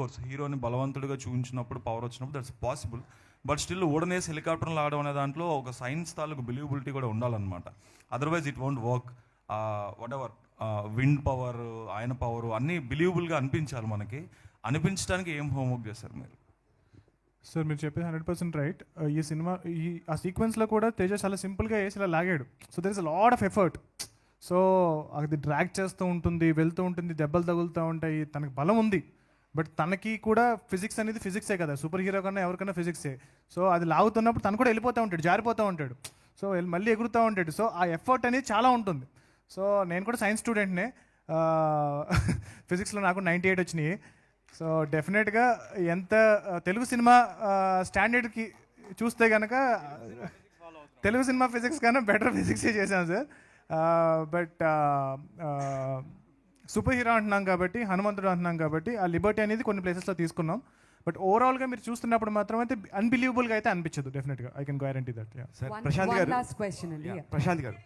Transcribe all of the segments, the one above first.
Course హీరోని బలవంతుడిగా చూపించినప్పుడు power వచ్చినప్పుడు దట్స్ పాసిబుల్ బట్ స్టిల్ ఓడనేసి హెలికాప్టర్లు ఆడడం అనే దాంట్లో ఒక సైన్స్ తాలూకు బిలీవబిలిటీ కూడా ఉండాలన్నమాట. Otherwise it won't work whatever wind power ఆయన పవర్ అన్నీ బిలీవబుల్గా అనిపించాలి మనకి. అనిపించడానికి ఏం హోంవర్క్ చేశారు మీరు? సార్ మీరు చెప్పేది హండ్రెడ్ పర్సెంట్ రైట్ ఈ సినిమా ఈ ఆ సీక్వెన్స్లో కూడా తేజ చాలా సింపుల్గా వేసి ఇలా లాగాడు. So there is a lot of effort so అది డ్రాగ్ చేస్తూ ఉంటుంది వెళ్తూ ఉంటుంది దెబ్బలు తగులుతూ ఉంటాయి తనకి బలం ఉంది. బట్ తనకి కూడా ఫిజిక్స్ అనేది ఫిజిక్సే కదా. సూపర్ హీరో కన్నా ఎవరికైనా ఫిజిక్సే. సో అది లాగుతున్నప్పుడు తను కూడా వెళ్ళిపోతూ ఉంటాడు జారిపోతూ ఉంటాడు. సో వెళ్ళి- మళ్ళీ ఎగురుతూ ఉంటాడు. సో ఆ ఎఫర్ట్ అనేది చాలా ఉంటుంది. సో నేను కూడా సైన్స్ స్టూడెంట్నే. ఫిజిక్స్లో నాకు నైంటీ ఎయిట్ వచ్చినాయి. సో డెఫినెట్గా ఎంత తెలుగు సినిమా స్టాండర్డ్కి చూస్తే కనుక తెలుగు సినిమా ఫిజిక్స్ కన్నా బెటర్ ఫిజిక్సే చేశాను సార్. బట్ సూపర్ హీరో అంటున్నాం కాబట్టి హనుమంతుడు అంటున్నాం కాబట్టి ఆ లిబర్టీ అనేది కొన్ని ప్లేసెస్లో తీసుకున్నాం. బట్ ఓవరాల్గా మీరు చూస్తున్నప్పుడు మాత్రం అయితే అన్బిలీవబుల్గా అయితే అనిపించదు డెఫినెట్గా I can guarantee that Prashanth garu. Prashanth garu.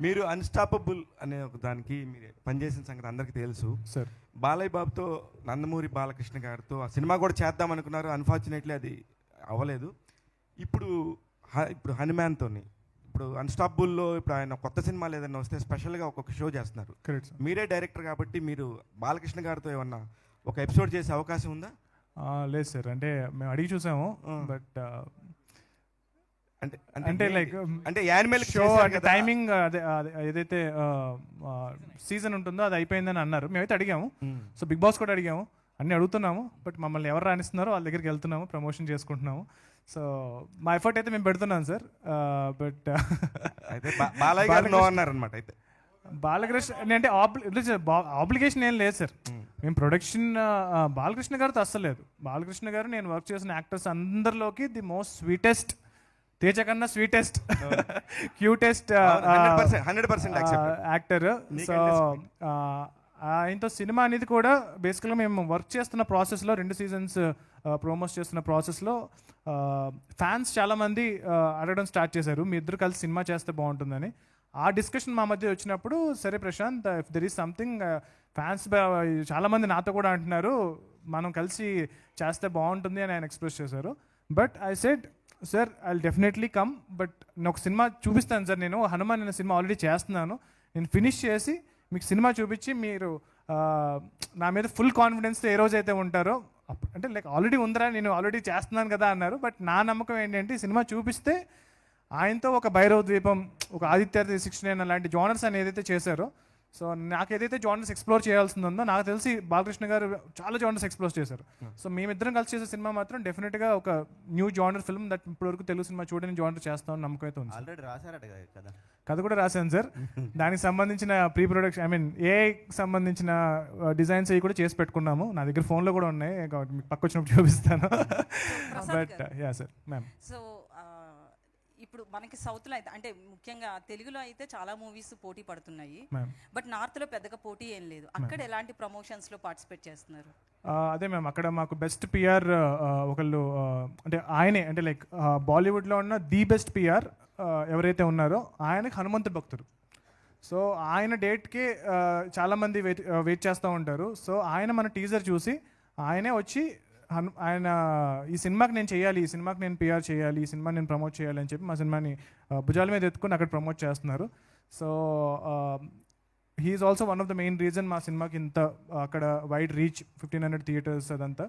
మీరు అన్స్టాపబుల్ అనే ఒక దానికి మీరు పనిచేసిన సంగతి అందరికీ తెలుసు. సార్ బాలయ్య బాబుతో నందమూరి బాలకృష్ణ గారితో ఆ సినిమా కూడా చేద్దాం అనుకున్నారు అన్ఫార్చునేట్లీ అది అవ్వలేదు. ఇప్పుడు హ- ఇప్పుడు హనుమాన్తోని ఇప్పుడు అన్స్టాపబుల్లో ఇప్పుడు ఆయన కొత్త సినిమాలు ఏదైనా వస్తే స్పెషల్గా ఒక్కొక్క షో చేస్తున్నారు. కరెక్ట్ సార్ మీరే డైరెక్టర్ కాబట్టి మీరు బాలకృష్ణ గారితో ఏమన్నా ఒక ఎపిసోడ్ చేసే అవకాశం ఉందా? లేదు సార్ అంటే మేము అడిగి చూసాము. బట్ అంటే అంటే లైక్ అంటే యానిమల్ షో అంటే టైమింగ్ అదే అదే ఏదైతే సీజన్ ఉంటుందో అది అయిపోయిందని అన్నారు. మేమైతే అడిగాము. సో బిగ్ బాస్ కూడా అడిగాము. అన్ని అడుగుతున్నాము బట్ మమ్మల్ని ఎవరు రాణిస్తున్నారో వాళ్ళ దగ్గరికి వెళ్తున్నాము ప్రమోషన్ చేసుకుంటున్నాము. సో మా ఎఫర్ట్ అయితే మేము పెడుతున్నాం సార్. బట్ అయితే బాలయ్య గారు నో అయితే. బాలకృష్ణ అంటే ఆబ్లిగేషన్ ఏం లేదు సార్. మేము ప్రొడక్షన్ బాలకృష్ణ గారితో అస్సలు లేదు. బాలకృష్ణ గారు నేను వర్క్ చేసిన యాక్టర్స్ అందరిలోకి ది మోస్ట్ స్వీటెస్ట్ తేజ కన్నా sweetest cutest hundred percent actor so ఆయనతో సినిమా అనేది కూడా బేసికల్గా మేము వర్క్ చేస్తున్న ప్రాసెస్లో రెండు సీజన్స్ ప్రోమోస్ చేస్తున్న ప్రాసెస్లో ఫ్యాన్స్ చాలామంది అడగడం స్టార్ట్ చేశారు. మీ ఇద్దరు కలిసి సినిమా చేస్తే బాగుంటుందని. ఆ డిస్కషన్ మా మధ్య వచ్చినప్పుడు సరే Prashanth if there is something fans చాలామంది నాతో కూడా అంటున్నారు మనం కలిసి చేస్తే బాగుంటుంది అని ఆయన ఎక్స్ప్రెస్ చేశారు. But I said sir I definitely come but నేను ఒక సినిమా చూపిస్తాను సార్ నేను హనుమాన్ అనే సినిమా ఆల్రెడీ చేస్తున్నాను. నేను ఫినిష్ చేసి మీకు సినిమా చూపించి మీరు నా మీద ఫుల్ కాన్ఫిడెన్స్తో ఏ రోజైతే ఉంటారో అప్పుడు అంటే లైక్ ఆల్రెడీ ఉందరా నేను ఆల్రెడీ చేస్తున్నాను కదా అన్నారు బట్ నా నమ్మకం ఏంటంటే సినిమా చూపిస్తే ఆయనతో ఒక భైరవ ద్వీపం ఒక ఆదిత్య సిక్స్టీ నైన్ అలాంటి జోనర్స్ అని ఏదైతే చేశారో సో నాకు ఏదైతే జానర్స్ ఎక్స్ప్లోర్ చేయాల్సింది ఉందో నాకు తెలిసి బాలకృష్ణ గారు చాలా జానర్స్ ఎక్స్ప్లోర్ చేశారు. సో మేమిద్దరం కలిసి చేసే సినిమా మాత్రం డెఫినెట్గా ఒక న్యూ జానర్ ఫిల్మ్ దట్ ఇప్పటివరకు తెలుగు సినిమా చూడని జానర్ చేస్తామని నమ్మకం అయితే ఉంది. ఆల్రెడీ రాశారట కదా కథ. కూడా రాశాను సార్. దానికి సంబంధించిన pre production I mean a సంబంధించిన డిజైన్స్ అవి కూడా చేసి పెట్టుకున్నాము. నా దగ్గర ఫోన్లో కూడా ఉన్నాయి. కాబట్టి మీకు పక్క వచ్చినప్పుడు చూపిస్తాను. But yeah sir ma'am so ఇప్పుడు మనకి సౌత్లో అయితే అంటే ముఖ్యంగా తెలుగులో అయితే చాలా మూవీస్ పోటీ పడుతున్నాయి. బట్ నార్త్లో పెద్దగా పోటీ ఏం లేదు. అక్కడ ఎలాంటి ప్రమోషన్స్లో పార్టిసిపేట్ చేస్తున్నారు? అదే మ్యామ్ అక్కడ మాకు బెస్ట్ పిఆర్ ఒకళ్ళు అంటే ఆయనే అంటే లైక్ బాలీవుడ్లో ఉన్న ది బెస్ట్ పిఆర్ ఎవరైతే ఉన్నారో ఆయనకి హనుమంతు భక్తుడు. సో ఆయన డేట్కి చాలామంది వెయిట్ వెయిట్ చేస్తూ ఉంటారు. సో ఆయన మన టీజర్ చూసి ఆయనే వచ్చి ఆయన ఈ సినిమాకి నేను చేయాలి ఈ సినిమాకి నేను పిఆర్ చేయాలి ఈ సినిమా నేను ప్రమోట్ చేయాలి అని చెప్పి మా సినిమాని భుజాల మీద ఎత్తుకుని అక్కడ ప్రమోట్ చేస్తున్నారు. So he's also one of the main reason మా సినిమాకి ఇంత అక్కడ wide reach fifteen hundred theatres అదంతా.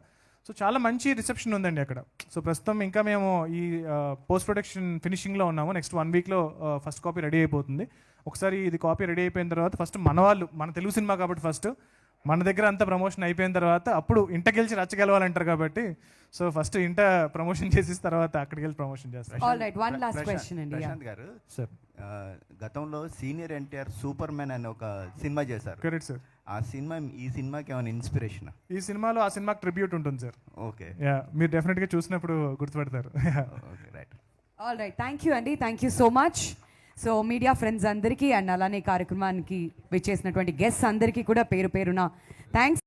సో చాలా మంచి రిసెప్షన్ ఉందండి అక్కడ. సో ప్రస్తుతం ఇంకా మేము ఈ పోస్ట్ ప్రొడక్షన్ ఫినిషింగ్లో ఉన్నాము. నెక్స్ట్ వన్ వీక్లో ఫస్ట్ కాపీ రెడీ అయిపోతుంది. ఒకసారి ఇది కాపీ రెడీ అయిపోయిన తర్వాత ఫస్ట్ మన వాళ్ళు మన తెలుగు సినిమా కాబట్టి ఫస్ట్ మన దగ్గర అంతా ప్రమోషన్ అయిపోయిన తర్వాత అప్పుడు ఇంట గెలిచి రచ్చగెలవాలంటారు కాబట్టి సో ఫస్ట్ ఇంట ప్రమోషన్ చేసిన తర్వాత అక్కడికి వెళ్ళి ప్రమోషన్ చేస్తారు. All right one last Prashanth- question అండి yeah. ప్రశాంత్ గారు సార్ గతంలో సీనియర్ ఎన్టీఆర్ సూపర్ మ్యాన్ అనే ఒక సినిమా చేశారు. కరెక్ట్ సార్ ఆ సినిమా ఈ సినిమాకి ఏమైనా ఇన్స్పిరేషన్ ఈ సినిమాలో ఆ సినిమాకి ట్రిబ్యూట్ ఉంటుంది సార్ ఓకే. యా మీరు డెఫినెట్గా చూసినప్పుడు గుర్తుపెడతారు. Okay right all right thank you అండి thank you so much so media friends అందరికీ అండ్ అలానే కార్యక్రమానికి విచ్చేసినటువంటి గెస్ట్ అందరికీ కూడా పేరు పేరున థ్యాంక్స్